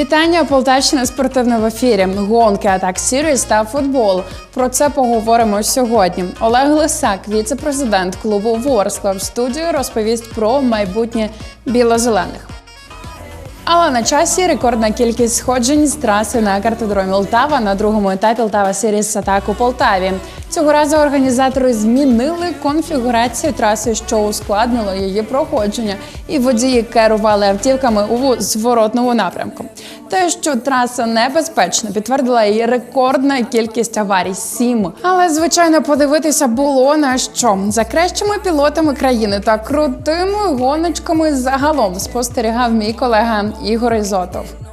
Вітання Полтавщина спортивна в ефірі. Гонки, атак Сіріс та футбол. Про це поговоримо сьогодні. Олег Лисак, віце-президент клубу Ворскла в студію, розповість про майбутнє білозелених. Але на часі рекордна кількість сходжень з траси на картодромі Лтава на другому етапі Лтава Сіріс Атак у Полтаві. Цього разу організатори змінили конфігурацію траси, що ускладнило її проходження, і водії керували автівками у зворотному напрямку. Те, що траса небезпечна, підтвердила її рекордна кількість аварій сім. Але звичайно, подивитися було на що за кращими пілотами країни та крутими гоночками загалом спостерігав мій колега Ігор Ізотов.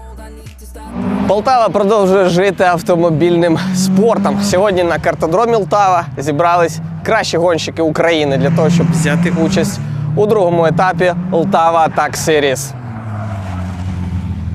Полтава продовжує жити автомобільним спортом. Сьогодні на картодромі Лтава зібрались кращі гонщики України для того, щоб взяти участь у другому етапі Лтава Атак Series.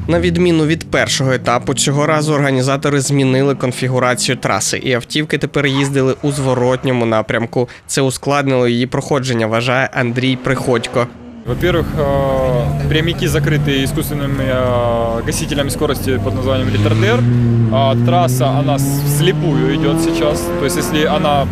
На відміну від першого етапу, цього разу організатори змінили конфігурацію траси, і автівки тепер їздили у зворотньому напрямку. Це ускладнило її проходження, вважає Андрій Приходько. Во-первых, э, прямики закрыты искусственными э, гасителями скорости под названием ретардер. Трасса, она вслепую идет сейчас. То есть, если она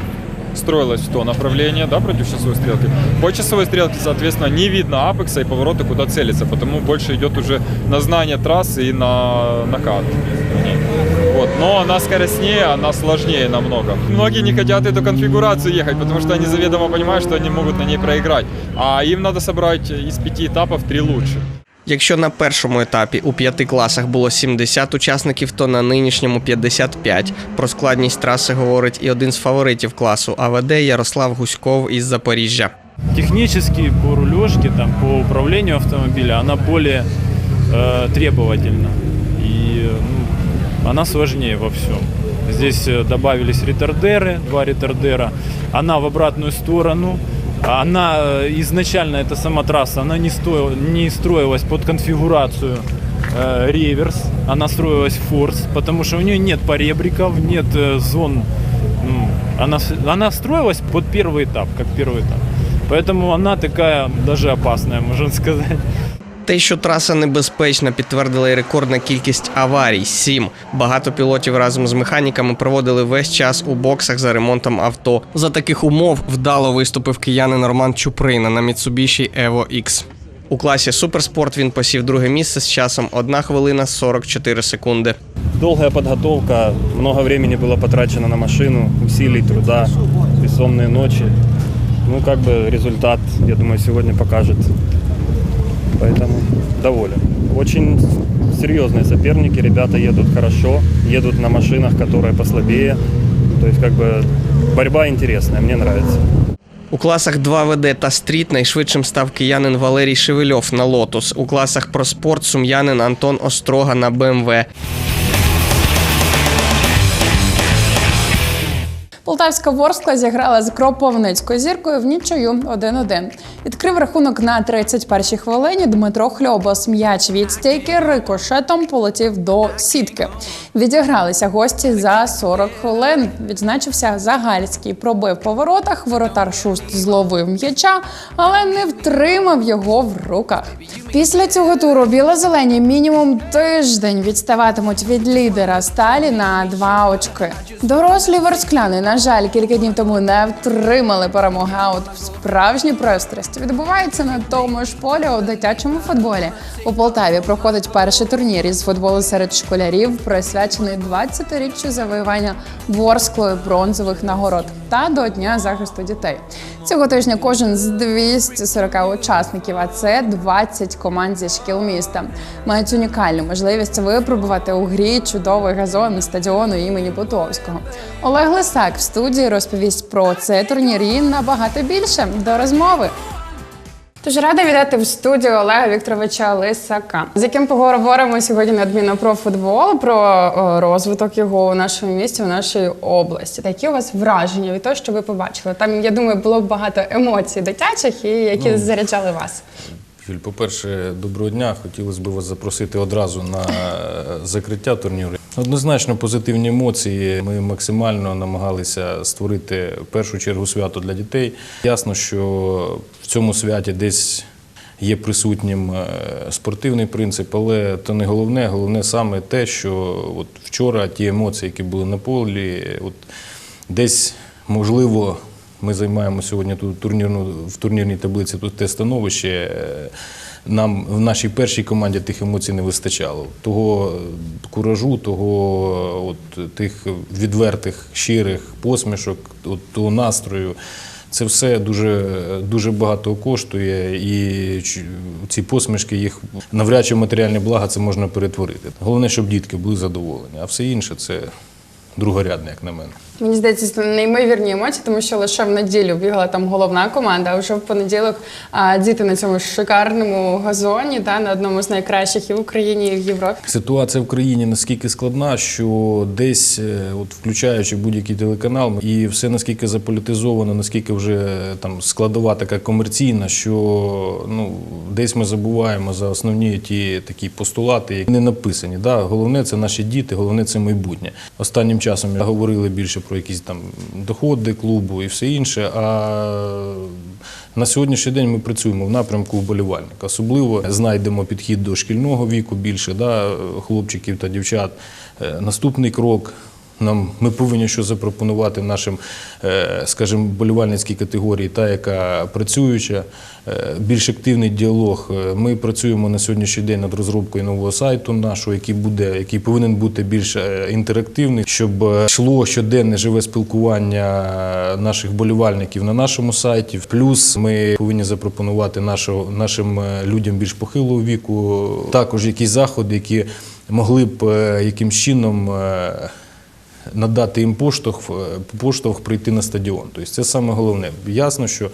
строилась в то направление, да, против часовой стрелки. По часовой стрелке, соответственно, не видно апекса и поворота, куда целиться, потому больше идет уже на знание трассы и на накат. на ней. Вот. Но она скоростнее, она сложнее намного. Многие не хотят эту конфигурацию ехать, потому что они заведомо понимают, что они могут на ней проиграть. А им надо собрать из пяти этапов три лучших. Якщо на першому етапі у п'яти класах було 70 учасників, то на нинішньому 55. Про складність траси говорить і один з фаворитів класу АВД Ярослав Гуськов із Запоріжжя. технически по рулежке, там, по управлению автомобиля она более э, требовательна. И ну, она сложнее во всем. Здесь э, добавились ретардеры, два ретардера. Она в обратную сторону. Она э, изначально, эта сама трасса, она не, стоила, не строилась под конфигурацию э, реверс. Она строилась форс, потому что у нее нет поребриков, нет э, зон. ну, она, с- она строилась под первый этап, как первый этап. Поэтому она такая даже опасная, можно сказать. Те, що траса небезпечна, підтвердила і рекордна кількість аварій сім. Багато пілотів разом з механіками проводили весь час у боксах за ремонтом авто. За таких умов вдало виступив киянин Роман Чуприна на Mitsubishi Evo X. У класі суперспорт він посів друге місце з часом 1 хвилина 44 секунди. Долгая подготовка, много времени было потрачено на машину, усилий, труда, бессонные ночи. Ну, как бы результат, я думаю, сегодня покажет. Поэтому доволен. Очень серьезные соперники, ребята едут хорошо, едут на машинах, которые послабее. То есть, как бы, борьба интересная, мне нравится. У класах 2 ВД та стріт найшвидшим став киянин Валерій Шевельов на Лотус. У класах про спорт сум'янин Антон Острога на БМВ. Полтавська Ворскла зіграла з Кропивницькою зіркою в нічию 1-1. Відкрив рахунок на 31-й хвилині Дмитро Хльобос. М'яч від стійки рикошетом полетів до сітки. Відігралися гості за 40 хвилин. Відзначився Загальський. Пробив по воротах. Воротар Шуст зловив м'яча, але не втримав його в руках. Після цього туру біло-зелені мінімум тиждень відставатимуть від лідера сталі на два очки. Дорослі ворскляни, на жаль, кілька днів тому не втримали перемоги. А от справжні пристрасті відбуваються на тому ж полі у дитячому футболі. У Полтаві проходить перший турнір із футболу серед школярів, присвячений 20-річчю завоювання ворсклою бронзових нагород та до Дня захисту дітей. Цього тижня кожен з 240 учасників, а це 20 команд зі шкіл міста, мають унікальну можливість випробувати у грі чудовий газон стадіону імені Бутовського. Олег Лисак в студії розповість про цей турнір і набагато більше до розмови. Тож рада вітати в студію Олега Вікторовича Лисака, з яким поговоримо сьогодні надмінно про футбол, про розвиток його у нашому місті, у нашій області. Такі у вас враження від того, що ви побачили? Там я думаю, було багато емоцій дитячих, і які заряджали вас. Юль, по-перше, доброго дня. Хотілося б вас запросити одразу на е, закриття турніру. Однозначно позитивні емоції. Ми максимально намагалися створити в першу чергу свято для дітей. Ясно, що в цьому святі десь є присутнім е, спортивний принцип, але то не головне. Головне саме те, що от вчора ті емоції, які були на полі, от десь можливо. Ми займаємо сьогодні тут турнірну в турнірній таблиці тут те становище. Е, Нам в нашій першій команді тих емоцій не вистачало. Того е, куражу, того е, от, тих відвертих, щирих посмішок, от, того настрою. Це все дуже, дуже багато коштує, і ці посмішки їх навряд чи в матеріальне благо це можна перетворити. Головне, щоб дітки були задоволені, а все інше це другорядне, як на мене. Мені здається, це неймовірні емоції, тому що лише в неділю бігала там головна команда, а вже в понеділок а, діти на цьому шикарному газоні, та, на одному з найкращих і в Україні, і в Європі. Ситуація в країні наскільки складна, що десь, е, от включаючи будь-який телеканал, і все наскільки заполітизовано, наскільки вже е, там складова така комерційна, що ну десь ми забуваємо за основні ті такі постулати, які не написані. Да? Головне це наші діти, головне це майбутнє. Останнім часом говорили більше про якісь там доходи клубу і все інше. А на сьогоднішній день ми працюємо в напрямку вболівальника. Особливо знайдемо підхід до шкільного віку більше, да, хлопчиків та дівчат. Е, Наступний крок. Нам ми повинні що запропонувати нашим, е, скажімо, болівальницькій категорії, та яка працююча, е, більш активний діалог. Е, Ми працюємо на сьогоднішній день над розробкою нового сайту нашого, який буде, який повинен бути більш інтерактивний, щоб йшло щоденне живе спілкування наших болівальників на нашому сайті. Плюс ми повинні запропонувати нашого, нашим людям більш похилого віку також якісь заходи, які могли б якимсь чином. Е, надати їм поштовх, е, поштовх прийти на стадіон. Тобто це саме головне. Ясно, що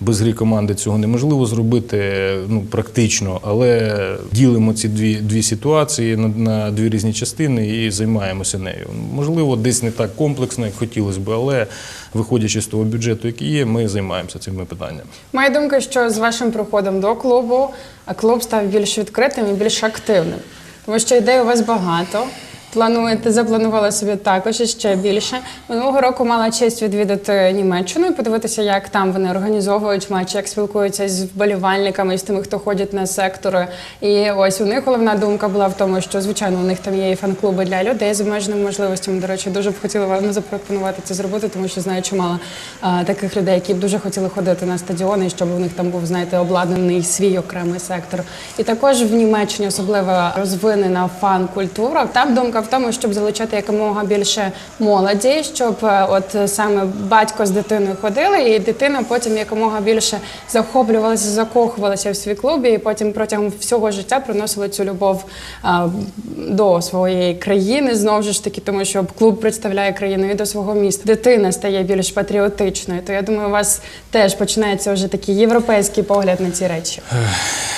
без гри команди цього неможливо зробити е, ну, практично, але ділимо ці дві, дві ситуації на, на дві різні частини і займаємося нею. Можливо, десь не так комплексно, як хотілося б, але виходячи з того бюджету, який є, ми займаємося цими питаннями. Моя думка, що з вашим приходом до клубу а клуб став більш відкритим і більш активним, тому що ідей у вас багато. Плануєте, запланували собі також і ще більше. Минулого року мала честь відвідати Німеччину і подивитися, як там вони організовують матчі, як спілкуються з вболівальниками, з тими, хто ходять на сектори. І ось у них головна думка була в тому, що звичайно у них там є і фан-клуби для людей з обмеженими можливостями. До речі, дуже б хотіла вам запропонувати це зробити, тому що знаю чимало а, таких людей, які б дуже хотіли ходити на стадіони, щоб у них там був, знаєте, обладнаний свій окремий сектор. І також в Німеччині особливо розвинена фан-культура. Там думка в тому, щоб залучати якомога більше молоді, щоб е, от саме батько з дитиною ходили, і дитина потім якомога більше захоплювалася, закохувалася в свій клуб, і потім протягом всього життя приносила цю любов а, до своєї країни. Знову ж таки, тому що клуб представляє країну і до свого міста. Дитина стає більш патріотичною. То я думаю, у вас теж починається вже такий європейський погляд на ці речі.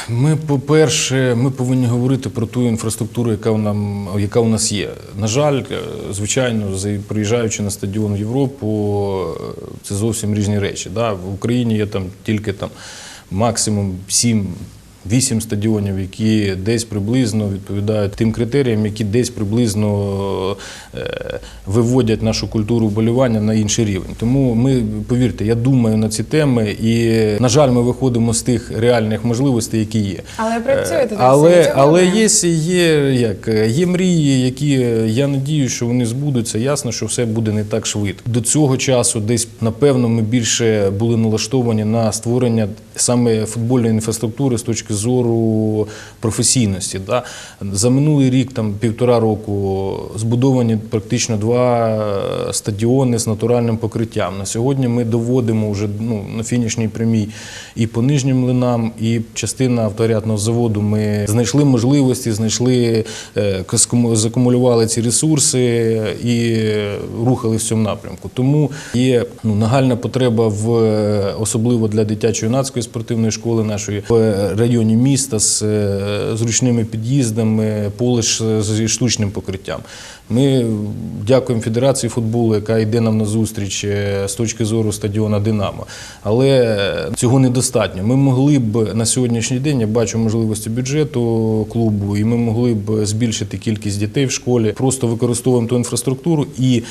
Ми, по-перше, ми повинні говорити про ту інфраструктуру, яка нам, яка у нас є. На жаль, е, звичайно, приїжджаючи на стадіон в Європу, е, це зовсім різні речі. Да? В Україні є там тільки там максимум 7 Вісім стадіонів, які десь приблизно відповідають тим критеріям, які десь приблизно е, виводять нашу культуру вболівання на інший рівень. Тому ми, повірте, я думаю на ці теми, і, на жаль, ми виходимо з тих реальних можливостей, які є. Але працюєте над але, але є, є, як, е, є мрії, які е, я надію, що вони збудуться. Ясно, що все буде не так швидко. До цього часу, десь напевно, ми більше були налаштовані на створення саме футбольної інфраструктури з точки зору професійності. Да? За минулий рік, там півтора року, збудовані практично два е, стадіони з натуральним покриттям. На сьогодні ми доводимо вже ну, на фінішній прямій і по нижнім млинам, і частина авторядного заводу. Ми знайшли можливості, знайшли, е, закумулювали ці ресурси і рухали в цьому напрямку. Тому є ну, нагальна потреба в е, особливо для дитячо-юнацької спортивної школи нашої в районі міста з е, зручними під'їздами, поле зі штучним покриттям. Ми дякуємо Федерації футболу, яка йде нам на зустріч е, з точки зору стадіона Динамо. Але цього недостатньо. Ми могли б на сьогоднішній день, я бачу можливості бюджету клубу, і ми могли б збільшити кількість дітей в школі. Просто використовуємо ту інфраструктуру і.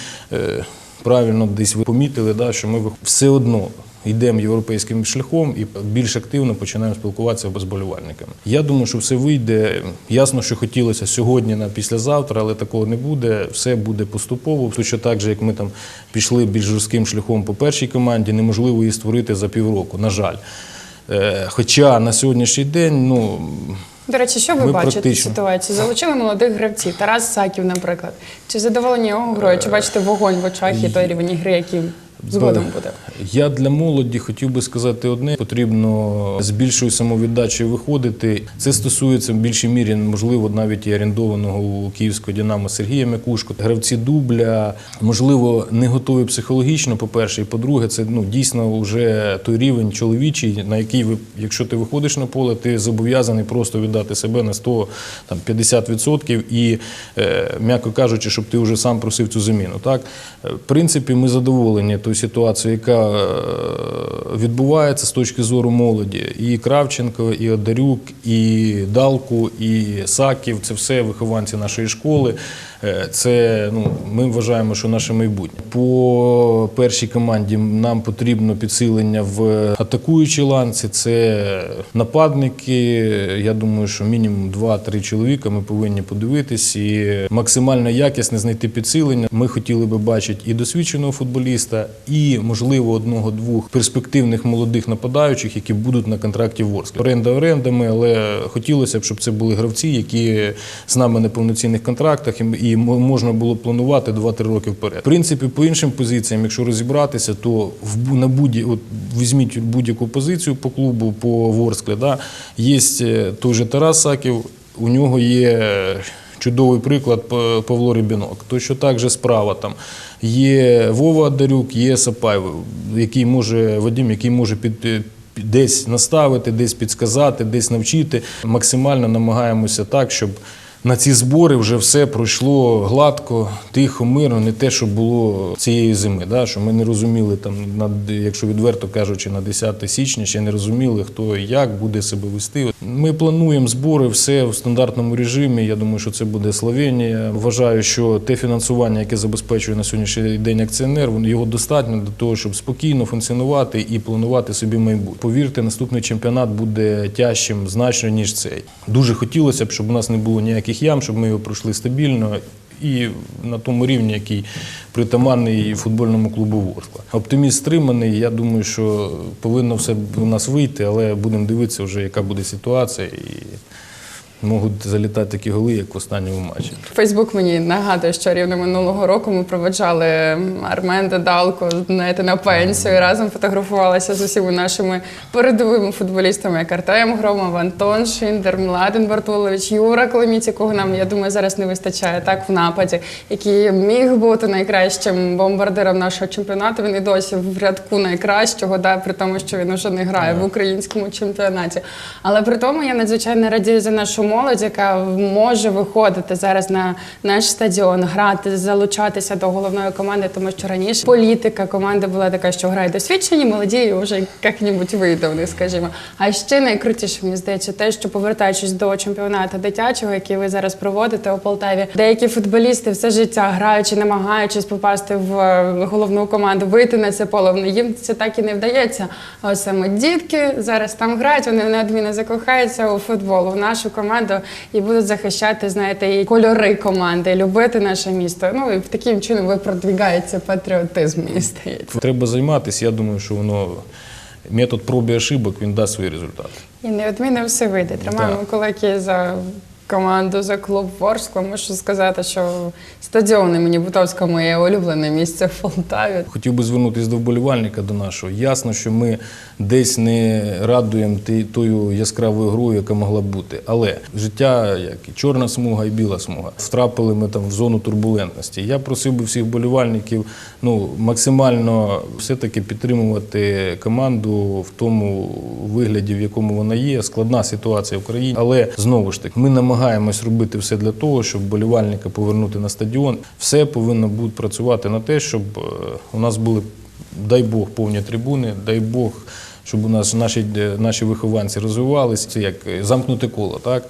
Правильно десь ви помітили, да, що ми все одно. Йдемо європейським шляхом і більш активно починаємо спілкуватися з болівальниками. Я думаю, що все вийде. Ясно, що хотілося сьогодні на післязавтра, але такого не буде. Все буде поступово. Точно так же, як ми там пішли більш жорстким шляхом по першій команді, неможливо її створити за півроку. На жаль. Е, Хоча на сьогоднішній день, ну До речі, що ви Ми бачите в практично. ситуації? Залучили молодих гравців, Тарас Саків, наприклад. Чи задоволені його грою? Чи бачите вогонь в очах і той рівень гри, який згодом буде? Я для молоді хотів би сказати одне: потрібно з більшою самовіддачею виходити. Це стосується в більшій мірі, можливо, навіть і орендованого у київського Динамо Сергія Мякушко. Гравці дубля, можливо, не готові психологічно. По-перше, і по-друге, це ну дійсно вже той рівень чоловічий, на який ви, якщо ти виходиш на поле, ти зобов'язаний просто віддати себе на 100, там 50% і, е, м'яко кажучи, щоб ти вже сам просив цю заміну. Так, Е, в принципі, ми задоволені тою ситуацією, яка е, відбувається з точки зору молоді. І Кравченко, і Одарюк, і Далку, і Саків це все вихованці нашої школи. Е, Це ну, ми вважаємо, що наше майбутнє. По першій команді нам потрібно підсилення в атакуючій ланці. Це нападники. Я думаю, що мінімум 2-3 чоловіка ми повинні подивитись і максимально якісне знайти підсилення. Ми хотіли би бачити і досвідченого футболіста, і можливо одного-двох перспективних молодих нападаючих, які будуть на контракті в Ворсклі. Оренда орендами, але хотілося б, щоб це були гравці, які з нами на повноцінних контрактах, і- можна було планувати 2-3 роки вперед. В принципі, по іншим позиціям, якщо розібратися, то в на будь от візьміть будь-яку позицію по клубу по Ворсклі. Да, є е, той же Тарас Саків, у нього є. Чудовий приклад Павло Рібінок. Точно так же справа там є Вова Дарюк, є Сапай, який може Вадим, який може під. під- Десь наставити, десь підсказати, десь навчити. Максимально намагаємося так, щоб на ці збори вже все пройшло гладко, тихо, мирно, не те, що було цієї зими. Да? Що ми не розуміли, там, якщо відверто кажучи, на 10 січня ще не розуміли, хто і як буде себе вести. Ми плануємо збори, все в стандартному режимі. Я думаю, що це буде Словенія. Вважаю, що те фінансування, яке забезпечує на сьогоднішній день акціонер, його достатньо для того, щоб спокійно функціонувати і планувати собі майбутнє. Повірте, наступний чемпіонат буде тяжчим значно ніж цей. Дуже хотілося б, щоб у нас не було ніяких ям, щоб ми його пройшли стабільно. І на тому рівні, який притаманний футбольному клубу Ворскла. Оптиміст стриманий. Я думаю, що повинно все у нас вийти, але будемо дивитися вже, яка буде ситуація, і можуть залітати такі голи, як в останньому матчі. Фейсбук мені нагадує, що рівно минулого року ми проведжали Арменда Далко знаєте, на пенсію. Разом фотографувалися з усіма нашими передовими футболістами, як Артем Громов, Антон Шиндер, Младен Бартулович, Юра Коломіць, якого нам, я думаю, зараз не вистачає так в нападі, який міг бути найкращим бомбардиром нашого чемпіонату. Він і досі в рядку найкращого, да, при тому, що він уже не грає в українському чемпіонаті. Але при тому я надзвичайно радію за нашу молодь, яка може виходити зараз на наш стадіон, грати, залучатися до головної команди, тому що раніше політика команди була така, що грають досвідчені, молоді і вже як-небудь вийде в них, скажімо. А ще найкрутіше, мені здається, те, що повертаючись до чемпіонату дитячого, який ви зараз проводите у Полтаві, деякі футболісти все життя граючи, намагаючись попасти в е, головну команду, вийти на це поле. Їм це так і не вдається. А саме дітки зараз там грають, вони неодмінно закохаються у футбол, в нашу команду і будуть захищати, знаєте, і кольори команди, любити наше місто. Ну і таким чином ви продвігається патріотизм, мені здається. Треба займатися. Я думаю, що воно метод проб і ошибок він дасть свої результати. І неодмінно все вийде. Тримаємо да. кулаки за команду, за клуб Ворскла. Можу сказати, що стадіон імені Бутовського моє улюблене місце в Полтаві. Хотів би звернутися до вболівальника до нашого. Ясно, що ми десь не радуємо тою яскравою грою, яка могла б бути. Але життя, як і чорна смуга, і біла смуга. Втрапили ми там в зону турбулентності. Я просив би всіх вболівальників ну, максимально все-таки підтримувати команду в тому вигляді, в якому вона є. Складна ситуація в країні. Але знову ж таки, ми намагаємось робити все для того, щоб вболівальника повернути на стадіон. Все повинно бути працювати на те, щоб е, у нас були, дай Бог, повні трибуни, дай Бог, щоб у нас наші, е, наші вихованці розвивалися. Це як е, замкнуте коло. Так?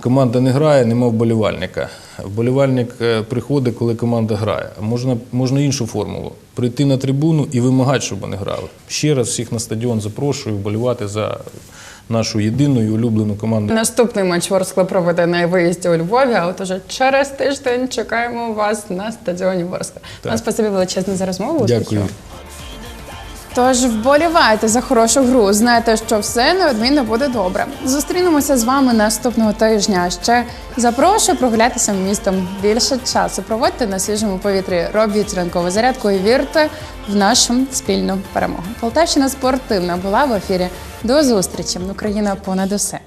Команда не грає, нема вболівальника. Вболівальник приходить, коли команда грає. Можна, можна іншу формулу прийти на трибуну і вимагати, щоб вони грали. Ще раз всіх на стадіон запрошую вболівати за нашу єдину і улюблену команду. Наступний матч Ворскла проведе на виїзді у Львові, а от уже через тиждень чекаємо вас на стадіоні Ворскла. Вам спасибі величезне за розмову. Дякую. Тож вболівайте за хорошу гру. Знайте, що все неодмінно буде добре. Зустрінемося з вами наступного тижня. Ще запрошую прогулятися містом. Більше часу проводьте на свіжому повітрі. Робіть ранкову зарядку і вірте в нашу спільну перемогу. Полтавщина спортивна була в ефірі. До зустрічі. Україна понад усе.